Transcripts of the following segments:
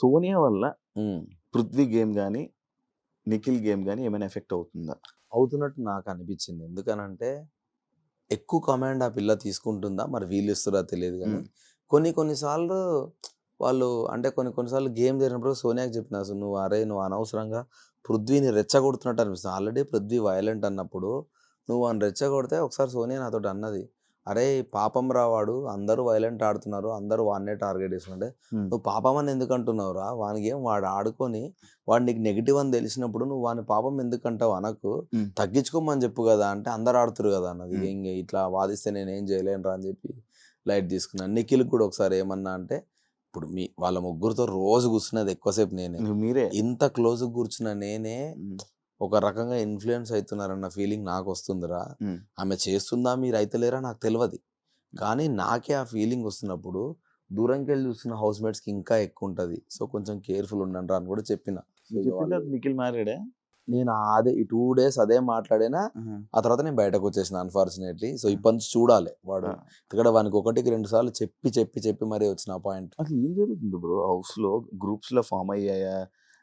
సోనియా వల్ల. పృథ్వీ గేమ్ కానీ నిఖిల్ గేమ్ కానీ ఏమైనా ఎఫెక్ట్ అవుతుందా? అవుతున్నట్టు నాకు అనిపించింది. ఎందుకనంటే ఎక్కువ కమాండ్ ఆ పిల్ల తీసుకుంటుందా? మరి వీళ్ళు ఇస్తారా తెలియదు కానీ. కొన్ని కొన్నిసార్లు వాళ్ళు అంటే కొన్ని కొన్నిసార్లు గేమ్ జరిగినప్పుడు సోనియాకి చెప్పిన అసలు నువ్వు అరే నువ్వు అనవసరంగా పృథ్వీని రెచ్చగొడుతున్నట్టు అనిపిస్తుంది. ఆల్రెడీ పృథ్వీ వైలెంట్ అన్నప్పుడు నువ్వు అని రెచ్చగొడితే ఒకసారి సోనియా నాతో అన్నది. అరే పాపం రావాడు అందరూ వైలెంట్ ఆడుతున్నారు. అందరూ వాడినే టార్గెట్ చేస్తుంటే. నువ్వు పాపం అని ఎందుకు అంటున్నావురా వానికి ఏం? వాడు ఆడుకొని వాడు నీకు నెగిటివ్ అని తెలిసినప్పుడు నువ్వు వాని పాపం ఎందుకు అంటావు అనకు. తగ్గించుకోమని చెప్పు కదా అంటే అందరు ఆడుతురు కదా అన్నది. ఇంక ఇట్లా వాదిస్తే నేను ఏం చేయలేనురా అని చెప్పి లైట్ తీసుకున్నాను నిఖిల్ కూడా ఒకసారి ఏమన్నా అంటే ఇప్పుడు మీ వాళ్ళ ముగ్గురుతో రోజు కూర్చున్నది ఎక్కువసేపు నేనే. మీరే. ఇంత క్లోజ్ కూర్చున్న నేనే. ఒక రకంగా ఇన్ఫ్లుయెన్స్ అవుతున్నారన్న ఫీలింగ్ నాకు వస్తుందిరా. ఆమె చేస్తుందా మీరు అయితలేరా నాకు తెలియదు కానీ నాకే ఆ ఫీలింగ్ వస్తున్నప్పుడు దూరంకి వెళ్ళి చూస్తున్న హౌస్ మేట్స్కి ఇంకా ఎక్కువ ఉంటుంది సో కొంచెం కేర్ఫుల్ ఉండండి అని కూడా చెప్పిన. నిఖిల్ మ్యారీడే నేను అదే ఈ టూ డేస్ అదే మాట్లాడినా ఆ తర్వాత నేను బయటకు వచ్చేసిన అన్ఫార్చునేట్లీ. సో ఇప్పటి నుంచి చూడాలి వాడు. ఇక్కడ వానికి ఒకటికి రెండు సార్లు చెప్పి చెప్పి చెప్పి మరీ వచ్చిన పాయింట్. అసలు ఏం జరుగుతుంది బ్రో? హౌస్లో గ్రూప్స్లో ఫామ్ అయ్యాయా?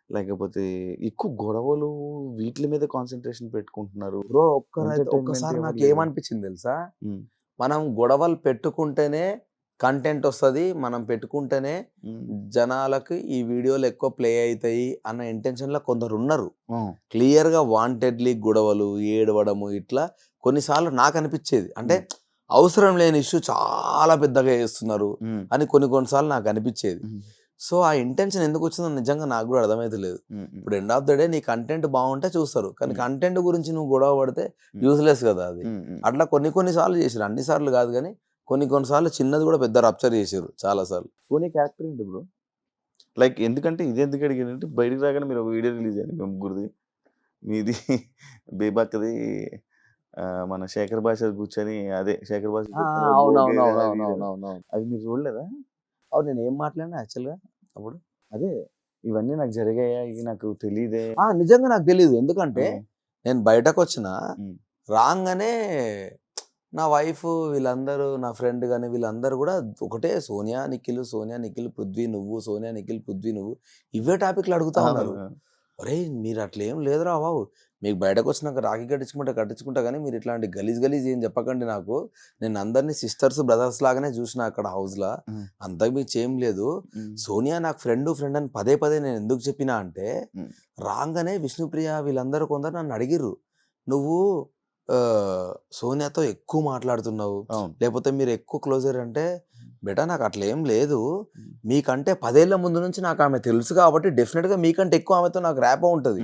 లేకపోతే ఎక్కువ గొడవలు వీటి మీద కాన్సన్ట్రేషన్ పెట్టుకుంటున్నారు బ్రో ఒక్కరైతే ఒక్కసారి నాకు. ఏమనిపించింది తెలుసా. మనం గొడవలు పెట్టుకుంటేనే కంటెంట్ వస్తుంది మనం పెట్టుకుంటేనే. జనాలకు ఈ వీడియోలు ఎక్కువ ప్లే అవుతాయి అన్న ఇంటెన్షన్లో కొందరు ఉన్నారు ఆ. క్లియర్గా వాంటెడ్లీ గొడవలు ఏడవడము ఇట్లా కొన్నిసార్లు నాకు అనిపించేది అంటే అవసరం లేని ఇష్యూ చాలా పెద్దగా చేస్తున్నారు. అని కొన్ని కొన్నిసార్లు నాకు అనిపించేది. సో ఆ ఇంటెన్షన్ ఎందుకు వచ్చిందో నిజంగా నాకు కూడా అర్థమైతే లేదు ఉమ్. ఉమ్. ఇప్పుడు ఎండ్ ఆఫ్ ద డే నీ కంటెంట్ బాగుంటే చూస్తారు. కానీ. కంటెంట్ గురించి నువ్వు గొడవ పడితే యూజ్లెస్ కదా అది. అట్లా కొన్ని కొన్ని సార్లు చేసారు అన్ని సార్లు కాదు కానీ కొన్ని కొన్నిసార్లు చిన్నది కూడా పెద్ద రప్చర్ చేసారు చాలా సార్లు. సోనీ క్యారెక్టర్ ఏంటి బ్రో? లైక్ ఎందుకంటే ఇది ఎందుకు అడిగానంటే బయటికి రాగానే మీరు ఒక వీడియో రిలీజ్ అయ్యింది ముగ్గురిది. మీది బేబాక్కది ఆ, మన శేఖర్ భాష కూర్చొని అదే శేఖర్ భాష అది మీరు చూడలేదా? అవును నేను ఏం మాట్లాడినా యాక్చువల్గా అప్పుడు అదే ఇవన్నీ నాకు జరిగాయా? ఇవి నాకు తెలియదే నిజంగా నాకు తెలియదు ఎందుకంటే నేను బయటకు వచ్చిన. రాగానే నా వైఫ్ వీళ్ళందరూ నా ఫ్రెండ్ కానీ వీళ్ళందరూ కూడా ఒకటే సోనియా నిఖిల్ సోనియా నిఖిల్ పృథ్వీ నువ్వు సోనియా నిఖిల్ పృథ్వీ నువ్వు ఇవే టాపిక్లు అడుగుతా ఉన్నారు. అరే మీరు అట్లా ఏం లేదురా బాబు. మీకు బయటకు వచ్చినాక రాఖీ కట్టించుకుంటే కట్టించుకుంటా కానీ మీరు ఇట్లాంటి గలీజ్ గలీజ్ ఏం చెప్పకండి నాకు. నేను అందరినీ సిస్టర్స్ బ్రదర్స్ లాగానే చూసిన అక్కడ హౌస్లో. అంతకు మించి ఏం లేదు. సోనియా నాకు ఫ్రెండ్ ఫ్రెండ్ అని పదే పదే నేను ఎందుకు చెప్పినా అంటే. రాగానే విష్ణుప్రియ వీళ్ళందరూ కొందరు నన్ను అడిగిర్రు. నువ్వు సోనియాతో ఎక్కువ మాట్లాడుతున్నావు. లేకపోతే మీరు ఎక్కువ క్లోజర్ అంటే బేటా నాకు అట్లా ఏం లేదు. మీకంటే పదేళ్ళ ముందు నుంచి నాకు ఆమె తెలుసు కాబట్టి డెఫినెట్గా మీకంటే ఎక్కువ ఆమెతో నాకు ర్యాప్ ఉంటుంది.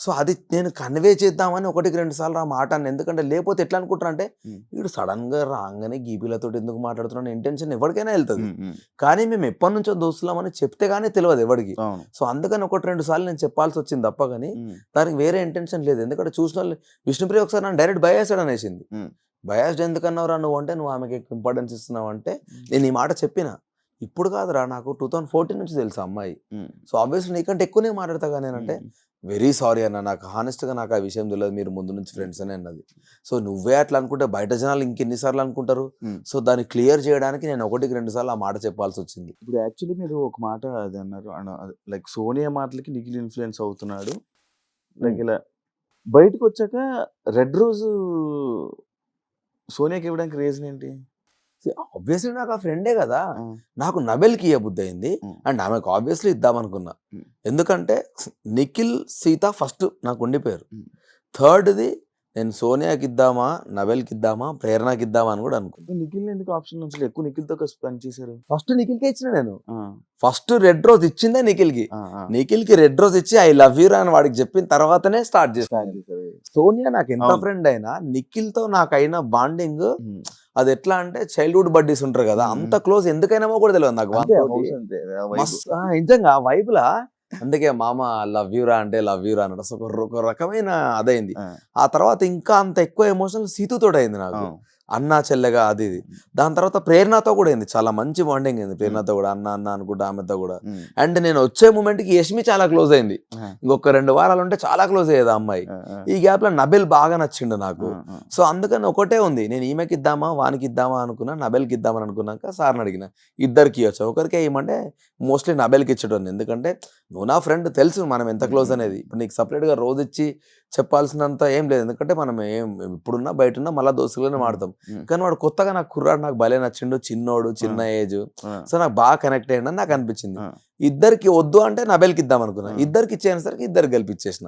సో అది నేను కన్వే చేద్దామని ఒకటికి రెండు సార్లు ఆ మాట అన్న ఎందుకంటే లేకపోతే ఎట్లా అనుకుంటారు అంటే. వీడు సడన్గా రాగానే గీపీలతో ఎందుకు మాట్లాడుతున్నాను ఇంటెన్షన్ ఎవరికైనా వెళ్తుంది. కానీ మేము ఎప్పటి నుంచో దోస్తున్నామని చెప్తే గానీ తెలియదు ఎవరికి సో అందుకని ఒకటి రెండు సార్లు నేను చెప్పాల్సి వచ్చింది తప్ప కానీ. దానికి వేరే ఇంటెన్షన్ లేదు ఎందుకంటే చూసిన వాళ్ళు విష్ణుప్రియ ఒకసారి నన్ను డైరెక్ట్ బయాస్డ్ అనేసింది. బయాస్డ్ ఎందుకన్నావురా నువ్వు అంటే నువ్వు ఆమెకి ఇంపార్టెన్స్ ఇస్తున్నావు అంటే నేను ఈ మాట చెప్పిన. ఇప్పుడు కాదురా నాకు టూ థౌసండ్ ఫోర్టీన్ నుంచి తెలుసు అమ్మాయి. సో ఆబ్వియస్లీ నీకంటే ఎక్కువనే మాట్లాడతా కానీ నేనంటే. వెరీ సారీ అన్న. నాకు హానెస్ట్గా నాకు ఆ విషయం తెలియదు. మీరు ముందు నుంచి ఫ్రెండ్స్ అని అన్నది. సో నువ్వే అట్లా అనుకుంటే బయట జనాలు ఇంకెన్నిసార్లు అనుకుంటారు. సో దాన్ని క్లియర్ చేయడానికి నేను ఒకటికి రెండు సార్లు ఆ మాట చెప్పాల్సి వచ్చింది. ఇప్పుడు యాక్చువల్లీ మీరు ఒక మాట అది అన్నారు. లైక్ సోనియా మాటలకి నిఖిల్ ఇన్ఫ్లుయెన్స్ అవుతున్నాడు. లైక్. ఇలా బయటకు వచ్చాక రెడ్ రోజు సోనియాకి ఇవ్వడానికి రీజన్ ఏంటి? ఆబ్వియస్లీ నాకు ఆ ఫ్రెండే కదా. నాకు నబెల్కి ఇయ్య బుద్ధి అయింది. అండ్ ఆమెకు ఆబ్వియస్లీ ఇద్దామనుకున్నా. ఎందుకంటే నిఖిల్ సీత ఫస్ట్ నాకు ఉండిపోయారు. థర్డ్ది నేను సోనియాకి ఇద్దామా నబెల్కి ఇద్దామా ప్రేరణకి ఇద్దామా అని కూడా అనుకున్నా. నిఖిల్ ఎందుకు ఆప్షన్ నుంచి ఎక్కువ నిఖిల్తో పని చేశారు? ఫస్ట్ నిఖిల్కే ఇచ్చిన నేను. ఫస్ట్ రెడ్ రోజ్ ఇచ్చిందే నిఖిల్కి. నిఖిల్కి రెడ్ రోజ్ ఇచ్చి ఐ లవ్ యూ అని వాడికి చెప్పిన తర్వాతనే స్టార్ట్ చేశారు. సోనియా నాకు ఎంత. ఫ్రెండ్ అయినా నిఖిల్తో నాకైన బాండింగ్. అది ఎట్లా అంటే చైల్డ్హుడ్ బడ్డీస్ ఉంటారు కదా. అంత క్లోజ్ ఎందుకైనామో కూడా తెలియదు నాకు నిజంగా వైపులా అందుకే మామ లవ్ యూరా అంటే లవ్ యూరా అన్నాడు అసలు ఒక రకమైన అదైంది ఆ, తర్వాత ఇంకా అంత ఎక్కువ ఎమోషనల్ సీతుతో అయింది నాకు. అన్న చెల్లెగా అది ఇది. దాని తర్వాత ప్రేరణతో కూడా అయింది. చాలా మంచి బాండింగ్ అయింది. ప్రేరణతో కూడా అన్న అన్న అనుకుంటా ఆమెతో కూడా. అండ్ నేను వచ్చే మూమెంట్కి యష్మి చాలా క్లోజ్ అయింది. ఇంకొక రెండు వారాలు ఉంటే చాలా క్లోజ్ అయ్యేది అమ్మాయి. ఈ గ్యాప్లో నబెల్ బాగా నచ్చిండు నాకు. సో అందుకని ఒకటే ఉంది. నేను ఈమెకి ఇద్దామా వానికి ఇద్దామా అనుకున్నా నబెల్కి ఇద్దామని అనుకున్నాక సార్ని అడిగిన. ఇద్దరికి ఇవ్వచ్చు. ఒకరికే ఇవ్వమంటే మోస్ట్లీ నబెల్కి ఇచ్చడం ఎందుకంటే నువ్వు నా ఫ్రెండ్ తెలుసు మనం ఎంత క్లోజ్ అనేది. ఇప్పుడు నీకు సపరేట్గా రోజు ఇచ్చి చెప్పాల్సినంత ఏం లేదు. ఎందుకంటే మనం ఏం ఇప్పుడున్నా బయట ఉన్నా మళ్ళీ దోస్తులనే మాడతాం. కానీ వాడు కొత్తగా నాకు కుర్రాడు నాకు భలే నచ్చిండు చిన్నోడు చిన్న ఏజ్. సో నాకు బాగా కనెక్ట్ అయ్యిందని నాకు అనిపించింది. ఇద్దరికి వద్దు అంటే నబెల్కి ఇద్దాం అనుకున్నా. ఇద్దరికి ఇచ్చేసరికి ఇద్దరు గెలిపించేసిన